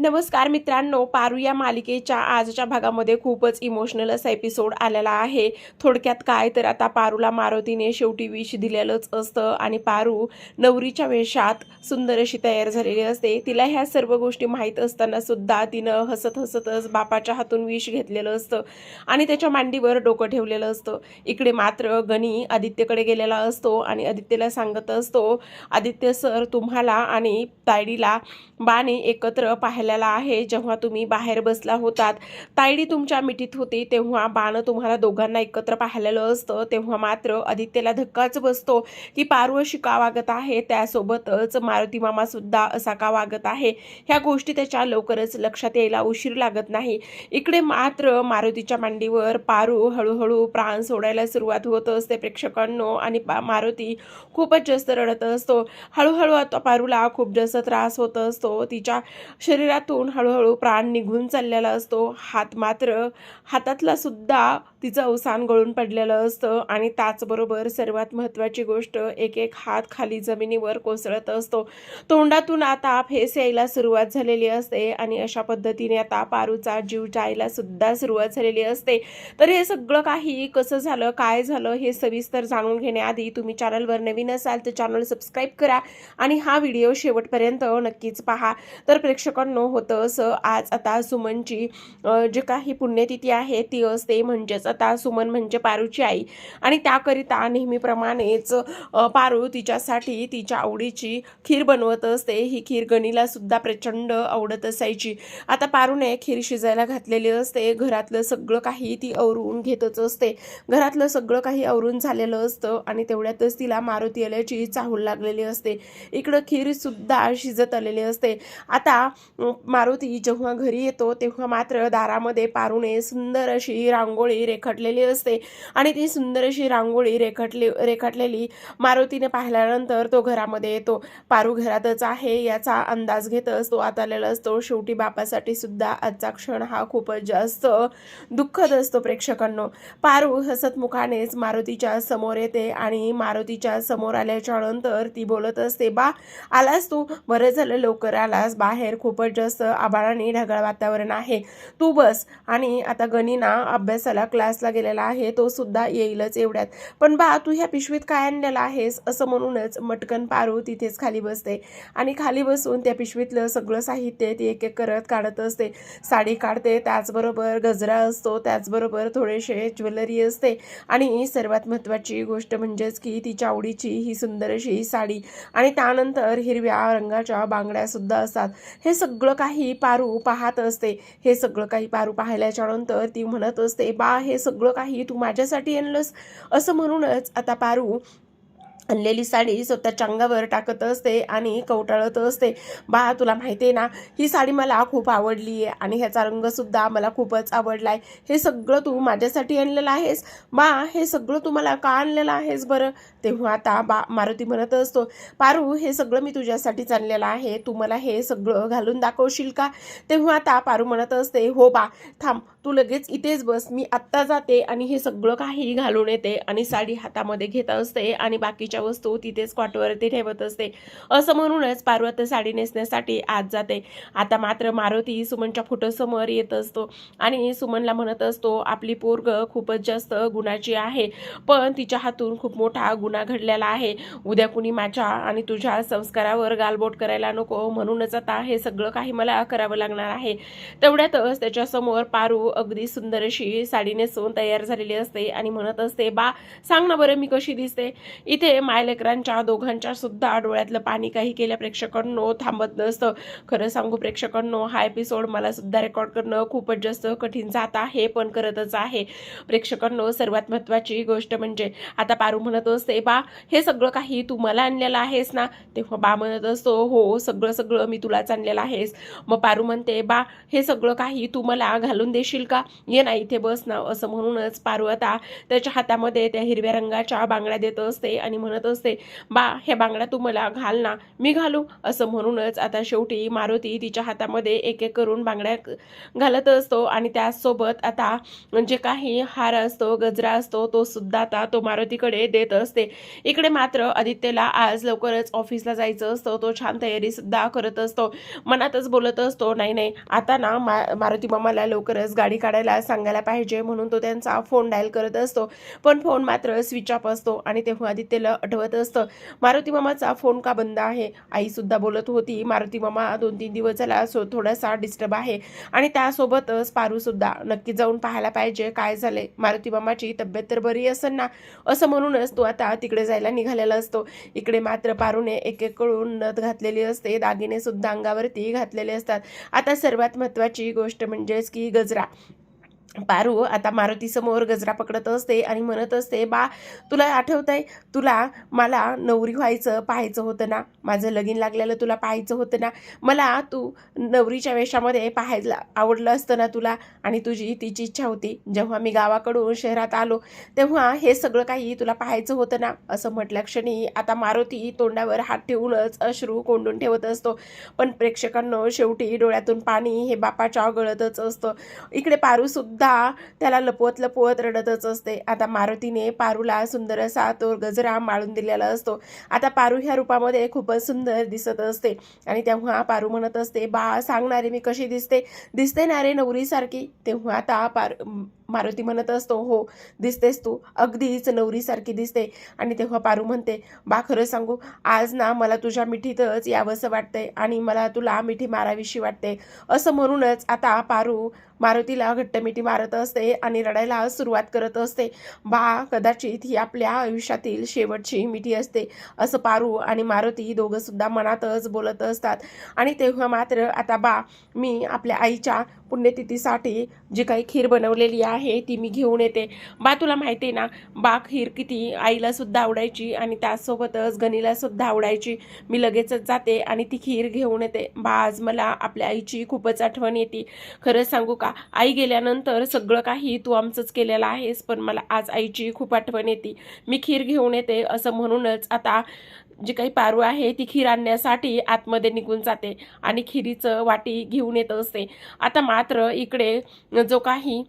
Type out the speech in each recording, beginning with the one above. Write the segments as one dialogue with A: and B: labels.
A: नमस्कार मित्रांनो पारू या मालिकेच्या आजच्या भागामध्ये खूपच इमोशनल असा एपिसोड आलेला आहे. थोडक्यात काय? तर आता पारूला मारुतीने शेवटी विष दिलेलंच असतं आणि पारू नवरीच्या वेशात सुंदर अशी तयार झालेली असते. तिला ह्या सर्व गोष्टी माहीत असताना सुद्धा तिनं हसत हसतच बापाच्या हातून विष घेतलेलं असतं आणि त्याच्या मांडीवर डोकं ठेवलेलं असतं. इकडे मात्र गणी आदित्यकडे गेलेला असतो आणि आदित्यला सांगत असतो आदित्य सर तुम्हाला आणि तायडीला बाने एकत्र पाहायला पाहिलेला आहे. जेव्हा तुम्ही बाहेर बसला होतात तायडी तुमच्या मिठीत होती तेव्हा बाण तुम्हाला दोघांना एकत्र पाहिलेलं असतं. तेव्हा मात्र आदित्यला धक्काच बसतो की पारू शिका का वागत आहे. त्यासोबतच मारुती मामा सुद्धा असा का वागत आहे? ह्या गोष्टी त्याच्या लवकरच लक्षात यायला उशीर लागत नाही. इकडे मात्र मारुतीच्या मांडीवर पारू हळूहळू प्राण सोडायला सुरुवात होत असते प्रेक्षकांनो. आणि मारुती खूपच जास्त रडत असतो. हळूहळू आता पारूला खूप जास्त त्रास होत असतो. तिच्या शरीर शरीरातून हळूहळू प्राण निघून चाललेला असतो. हात मात्र हातातला सुद्धा तिचं अवसान गळून पडलेलं असतं आणि त्याचबरोबर सर्वात महत्त्वाची गोष्ट एक एक हात खाली जमिनीवर कोसळत असतो. तोंडातून आता फेस यायला सुरुवात झालेली असते आणि अशा पद्धतीने आता पारूचा जीव जायला सुद्धा सुरुवात झालेली असते. तर हे सगळं काही कसं झालं काय झालं हे सविस्तर जाणून घेण्याआधी तुम्ही चॅनलवर नवीन असाल तर चॅनल सबस्क्राईब करा आणि हा व्हिडिओ शेवटपर्यंत नक्कीच पहा. तर प्रेक्षकांनो होतं असं. आज आता सुमनची जे काही पुण्यतिथी आहे ती असते म्हणजेच आता सुमन म्हणजे पारूची आई. आणि त्याकरिता नेहमीप्रमाणेच पारू तिच्यासाठी तिच्या आवडीची खीर बनवत असते. ही खीर गणीला सुद्धा प्रचंड आवडत असायची. आता पारूने खीर शिजायला घातलेली असते. घरातलं सगळं काही ती आवरून घेतच असते. घरातलं सगळं काही आवरून झालेलं असतं आणि तेवढ्यातच तिला मारुती आल्याची चाहूल लागलेली असते. इकडं खीर सुद्धा शिजत आलेली असते. आता मारुती जेव्हा घरी येतो तेव्हा मात्र दारामध्ये पारूने सुंदर अशी रांगोळी रेखाटलेली असते. आणि ती सुंदर अशी रांगोळी रेखाटली रेखाटलेली मारुतीने पाहिल्यानंतर तो घरामध्ये येतो. पारू घरातच आहे याचा अंदाज घेत असतो आता आलेला असतो. शेवटी बापासाठी सुद्धा आजचा क्षण हा खूपच जास्त दुःखद असतो प्रेक्षकांनो. पारू हसतमुखानेच मारुतीच्या समोर येते आणि मारुतीच्या समोर आल्याच्यानंतर ती बोलत असते बा आलास तू? बरं झालं लवकर आलास. बाहेर खूपच जास्त आभाळाने ढगाळ वातावरण आहे. तू बस. आणि आता गणिना अभ्यासाला क्लास क्लासला गेलेला आहे तो सुद्धा येईलच एवढ्यात. पण बा तू ह्या पिशवीत काय आणलेला आहेस? असं म्हणूनच मटकन पारू तिथेच खाली बसते. आणि खाली बसून त्या पिशवीतलं सगळं साहित्य ती एक एक करत काढत असते. साडी काढते त्याचबरोबर गजरा असतो त्याचबरोबर थोडेसे ज्वेलरी असते. आणि सर्वात महत्त्वाची गोष्ट म्हणजेच की तिच्या आवडीची ही सुंदर अशी साडी. आणि त्यानंतर हिरव्या रंगाच्या बांगड्या सुद्धा असतात. हे सगळं काही पारू पाहत असते. हे सगळं काही पारू पाहिल्याच्या नंतर ती म्हणत असते बा हे सगळं काही तू माझ्यासाठी आणलंस असं म्हणूनच आता पारू आणलेली साडी स्वतःच्या अंगावर टाकत असते आणि कवटाळत असते. बा तुला माहिती आहे ना ही साडी मला खूप आवडली आहे आणि ह्याचा रंगसुद्धा मला खूपच आवडला आहे हे सगळं तू माझ्यासाठी आणलेलं आहेस. बा हे सगळं तू मला का आणलेलं आहेस बरं? तेव्हा आता बा मारुती म्हणत असतो पारू हे सगळं मी तुझ्यासाठीच आणलेलं आहे. तू मला हे सगळं घालून दाखवशील का? तेव्हा आता पारू म्हणत असते हो बा थांब तू लगेच इथेच बस मी आत्ता जाते आणि हे सगळं काही घालून येते आणि साडी हातामध्ये घेत असते आणि बाकीच्या वस्तू तिथेच कॉटवरती ठेवत असते. असं म्हणूनच पार्वती साडी नेसण्यासाठी आज जाते. आता मात्र मारुती सुमनच्या फोटोसमोर येत असतो आणि सुमनला म्हणत असतो आपली पोरग खूपच जास्त गुणाची आहे पण तिच्या हातून खूप मोठा गुन्हा घडलेला आहे. उद्या कुणी माझ्या आणि तुझ्या संस्कारावर गालबोट करायला नको म्हणूनच आता हे सगळं काही मला करावं लागणार आहे. तेवढ्यातच त्याच्यासमोर पारू अगदी सुंदर अशी साडी नेसून तयार झालेली असते आणि म्हणत असते बा सांग ना बरं मी कशी दिसते. इथे मायलेकरांच्या दोघांच्या सुद्धा डोळ्यातलं पाणी काही केल्या प्रेक्षकांनो थांबत नसतं. खरं सांगू प्रेक्षकांनो हा एपिसोड मला सुद्धा रेकॉर्ड करणं खूपच जास्त कठीण जात आहे पण करतच आहे. प्रेक्षकांनो सर्वात महत्त्वाची गोष्ट म्हणजे आता पारू म्हणत असते बा हे सगळं काही तू मला आणलेलं आहेस ना? तेव्हा बा म्हणत असतो हो सगळं सगळं मी तुलाच आणलेलं आहेस. मग पारू म्हणते बा हे सगळं काही तू मला घालून देशील येशील का? ये ना इथे बस ना असं म्हणूनच पारू आता त्याच्या हातामध्ये त्या हिरव्या रंगाच्या बांगड्या देत असते आणि म्हणत असते बा ह्या बांगड्या तू मला घाल ना मी घालू. असं म्हणूनच आता शेवटी मारुती तिच्या हातामध्ये एक एक करून बांगड्या घालत असतो आणि त्यासोबत आता जे काही हार असतो गजरा असतो तो सुद्धा आता तो मारुतीकडे देत असते. इकडे मात्र आदित्यला आज लवकरच ऑफिसला जायचं असतं तो छान तयारी सुद्धा करत असतो मनातच बोलत असतो नाही नाही आता ना मा मारुती मामाला लवकरच गाडी गाडी काढायला सांगायला पाहिजे म्हणून तो त्यांचा फोन डायल करत असतो. पण फोन मात्र स्विच ऑफ असतो आणि तेव्हा आदित्यला आठवत असतं मारुती मामाचा फोन का बंद आहे? आई सुद्धा बोलत होती मारुती मामा दोन तीन दिवस झाला सो थोडासा डिस्टर्ब आहे. आणि त्यासोबतच पारू सुद्धा नक्की जाऊन पाहायला पाहिजे काय झाले मारुती मामाची तब्येत तर बरी असेल ना? असं म्हणूनच तो आता तिकडे जायला निघालेला असतो. इकडे मात्र पारूने एक एक करून नथ घातलेली असते दागिने सुद्धा अंगावरती घातलेले असतात. आता सर्वात महत्त्वाची गोष्ट म्हणजेच की गजरा. पारू आता मारुतीसमोर गजरा पकडत असते आणि म्हणत असते बा तुला आठवत आहे तुला मला नवरी व्हायचं पाहायचं होतं ना? माझं लगीन लागलेलं तुला पाहायचं होतं ना? मला तू नवरीच्या वेशामध्ये पाहायला आवडलं असतं ना तुला? आणि तुझी तिची इच्छा होती. जेव्हा मी गावाकडून शहरात आलो तेव्हा हे सगळं काही तुला पाहायचं होतं ना? असं म्हटल्या क्षणी आता मारुती तोंडावर हात ठेवूनच अश्रू कोंडून ठेवत असतो. पण प्रेक्षकांना शेवटी डोळ्यातून पाणी हे बापाच्या गळतच असतं. इकडे पारू सुद्धा त्याला लपवत लपवत रडतच असते. आता मारुतीने पारूला सुंदर असा तो गजरा माळून दिलेला असतो. आता पारू ह्या रूपामध्ये खूपच सुंदर दिसत असते. आणि तेव्हा पारू म्हणत असते बा सांगणारे मी कशी दिसते? दिसते ना रे नवरीसारखी. तेव्हा आता पार मारुती म्हणत असतो हो दिसतेस तू. अगदीच नवरीसारखी दिसते. आणि तेव्हा पारू म्हणते बा खरं सांगू आज ना मला तुझ्या मिठीतच यावंसं वाटतंय आणि मला तुला मिठी मारावीशी वाटते. असं म्हणूनच आता पारू मारुतीला घट्ट मिठी मारत असते आणि रडायला सुरुवात करत असते. बा कदाचित ही आपल्या आयुष्यातील शेवटची मिठी असते असं पारू आणि मारुती दोघंसुद्धा मनातच बोलत असतात. आणि तेव्हा मात्र आता बा मी आपल्या आईच्या पुण्यतिथीसाठी जी काही खीर बनवलेली आहे आहे ती मी घेऊन येते. बा तुला माहिती आहे ना बा खीर किती आईला सुद्धा आवडायची आणि त्यासोबतच गणीला सुद्धा आवडायची. मी लगेचच जाते आणि ती खीर घेऊन येते. बा आज मला आपल्या आईची खूपच आठवण येते. खरं सांगू का आई गेल्यानंतर सगळं काही तू आमचंच केलेलं आहेस पण मला आज आईची खूप आठवण येते. मी खीर घेऊन येते असं म्हणूनच आता जी काही पारू आहे ती खीर आणण्यासाठी आतमध्ये निघून जाते आणि खिरीचं वाटी घेऊन येत असते. आता मात्र इकडे जो काही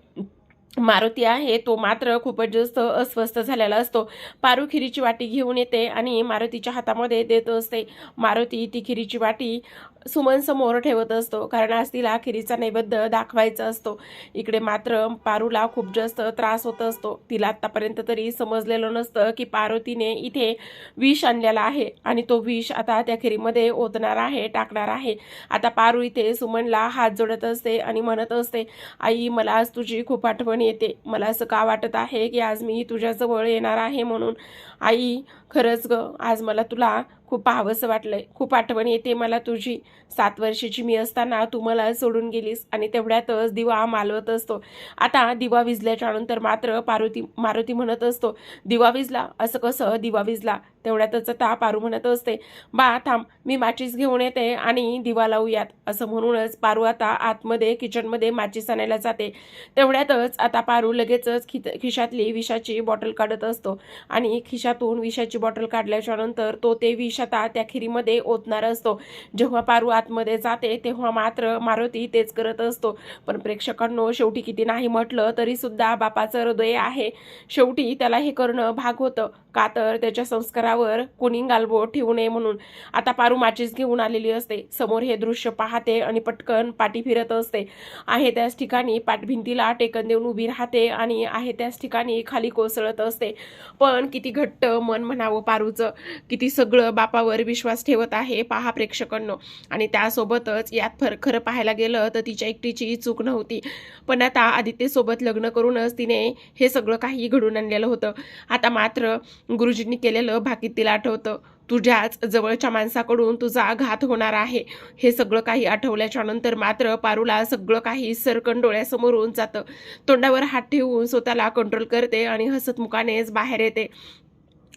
A: मारुती आहे तो मात्र खूपच जास्त अस्वस्थ झालेला असतो. पारू खिरीची वाटी घेऊन येते आणि मारुतीच्या हातामध्ये देत असते. मारुती ती खिरीची वाटी सुमन समोर ठेवत असतो. कारण आज तिला खिरीचा नैवेद्य दाखवायचा असतो. इकडे मात्र पारूला खूप जास्त त्रास होत असतो. तिला आत्तापर्यंत तरी समजलेलं नसतं की पार्वतीने इथे विष आणलेला आहे आणि तो विष आता त्या खिरीमध्ये ओतणार आहे टाकणार आहे. आता पारू इथे सुमनला हात जोडत असते आणि म्हणत असते आई मला आज तुझी खूप आठवण येते. मला असं का वाटत आहे की आज मी तुझ्याजवळ येणार आहे म्हणून? आई खरंच ग आज मला तुला खूप पाहावंसं वाटलंय. खूप आठवण येते मला तुझी. सात वर्षाची मी असताना तू मला सोडून गेलीस आणि तेवढ्यातच दिवा मालवत असतो. आता दिवा विजल्याच्या नंतर मात्र पार्वती मारुती म्हणत असतो दिवा विजला. असं कसं? दिवा विजला. तेवढ्यातच ताप पारू म्हणत असते बा थांब मी माचीस घेऊन येते आणि दिवा लावूयात. असं म्हणूनच पारू आता आतमध्ये किचनमध्ये माचीस आणायला जाते. तेवढ्यातच आता पारू लगेचच खित खिशातली विषाची बॉटल काढत असतो आणि खिशातून विषाची बॉटल काढल्याच्या नंतर तो ते विष आता त्या खिरीमध्ये ओतणार असतो. जेव्हा पारू आतमध्ये जाते तेव्हा मात्र मारुती तेच करत असतो. पण प्रेक्षकांनो शेवटी किती नाही म्हटलं तरी सुद्धा बापाचं हृदय आहे. शेवटी त्याला हे करणं भाग होतं. का तर त्याच्या संस्कारावर कोणी गालबो ठेवू नये म्हणून. आता पारू माचीस घेऊन आलेली असते. समोर हे दृश्य पाहते आणि पटकन पाठी फिरत असते. आहे त्याच ठिकाणी पाठभिंतीला टेकन देऊन उभी राहते आणि आहे त्याच ठिकाणी खाली कोसळत असते. पण किती घट्ट मन म्हणावं पारूचं. किती सगळं बापावर विश्वास ठेवत आहे. पहा प्रेक्षकांनो. आणि त्यासोबतच यात फर खरं पाहायला गेलं तर तिच्या एकटीची चूक नव्हती. पण आता आदित्यसोबत लग्न करूनच तिने हे सगळं काही घडून आणलेलं होतं. आता मात्र गुरुजींनी केलेलं की तिला आठवतं तुझ्याच जवळच्या माणसाकडून तुझा घात होणार आहे. हे सगळं काही आठवल्याच्या नंतर मात्र पारूला सगळं काही सरकन डोळ्यासमोरून जातं. तोंडावर हात ठेवून स्वतःला कंट्रोल करते आणि हसतमुखानेच बाहेर येते.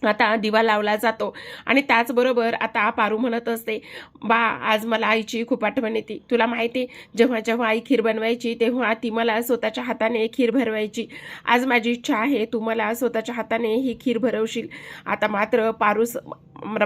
A: आता दिवा लावला जातो. आणि त्याचबरोबर आता पारू म्हणत असते बा आज मला आईची खूप आठवण येते. तुला माहिती आहे, जेव्हा जेव्हा आई खीर बनवायची तेव्हा ती मला स्वतःच्या हाताने खीर भरवायची. आज माझी इच्छा आहे तू मला स्वतःच्या हाताने ही खीर भरवशील. आता मात्र पारू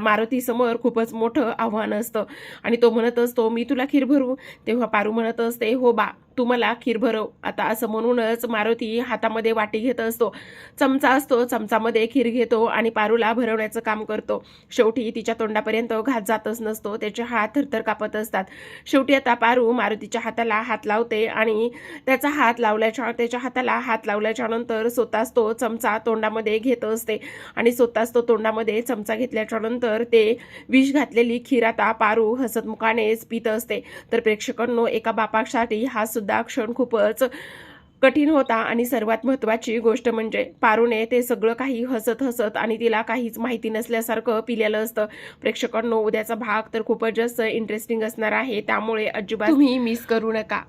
A: मारुतीसमोर खूपच मोठं आव्हान असतं. आणि तो म्हणत असतो मी तुला खीर भरू. तेव्हा पारू म्हणत असते हो बा. तू मला खीर भरव आता असं म्हणूनच मारुती हातामध्ये वाटी घेत असतो. चमचा असतो चमचामध्ये खीर घेतो आणि पारूला भरवण्याचं काम करतो. शेवटी तिच्या तोंडापर्यंत घात जातच नसतो त्याचे हात थरथर कापत असतात. शेवटी आता पारू मारुतीच्या हाताला हात लावते आणि त्याचा हात लावल्याच्या त्याच्या हाताला हात लावल्याच्या नंतर स्वतःच तो चमचा तोंडामध्ये घेत असते. आणि स्वतःच तो तोंडामध्ये चमचा घेतल्याच्या नंतर ते विष घातलेली खीर आता पारू हसतमुखानेच पित असते. तर प्रेक्षकांनो एका बापासाठी हा सुद्धा सुद्धा क्षण खूपच कठीण होता आणि सर्वात महत्त्वाची गोष्ट म्हणजे पारूने ते सगळं काही हसत हसत आणि तिला काहीच माहिती नसल्यासारखं पिलेलं असतं. प्रेक्षकांनो उद्याचा भाग तर खूपच जास्त इंटरेस्टिंग असणार आहे. त्यामुळे अजिबात तुम्ही मिस करू नका.